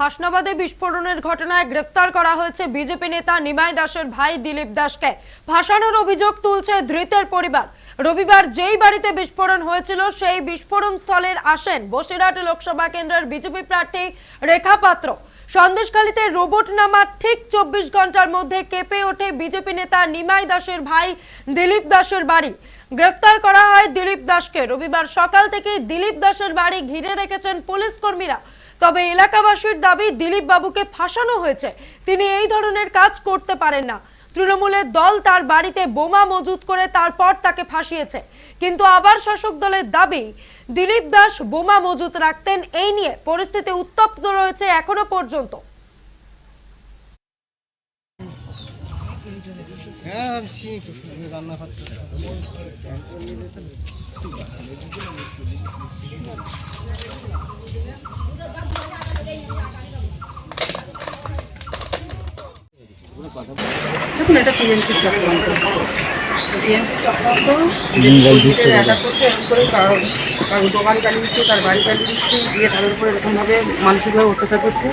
হাসনাবাদে বিস্ফোরণের ঘটনায় গ্রেফতার করা হয়েছে বিজেপি নেতা নিমাই দাসের ভাই দিলীপ দাসকে। ভাসানোর অভিযোগ তুলছে ধৃতের পরিবার। রবিবার যেই বাড়িতে বিস্ফোরণ হয়েছিল, সেই বিস্ফোরণ স্থলের আসেন বসিরহাট লোকসভা কেন্দ্রের বিজেপি প্রার্থী রেখা পাত্র। সন্দেশখালীতে রোবট নামার ঠিক চব্বিশ ঘণ্টার মধ্যে কেঁপে ওঠে বিজেপি নেতা নিমাই দাসের ভাই দিলীপ দাসের বাড়ি। গ্রেফতার করা হয় দিলীপ দাসকে। রবিবার সকাল থেকে দিলীপ দাসের বাড়ি ঘিরে রেখেছেন পুলিশ কর্মীরা। তবে এলাকাবাসীর দাবি দিলীপ বাবুকে ফাঁসানো হয়েছে। তিনি এই ধরনের কাজ করতে পারেন না। তৃণমূলের দল তার বাড়িতে বোমা মজুত করে তারপর তাকে ফাঁসিয়েছে। কিন্তু আবার শাসক দলের দাবি, দিলীপ দাস বোমা মজুত রাখতেন এই নিয়ে পরিস্থিতি উত্তপ্ত রয়েছে এখনও পর্যন্ত। দেখুন এটা টিএমসির চক্রান্ত টিএমসির চক্রান্ত অ্যাটাক করছে এরকম করে কারণ কারণ দোকান চালিয়ে দিচ্ছে তার বাড়ি চালিয়ে দিচ্ছে গিয়ে তাদের উপরে এরকমভাবে মানসিকভাবে অত্যাচার করছে।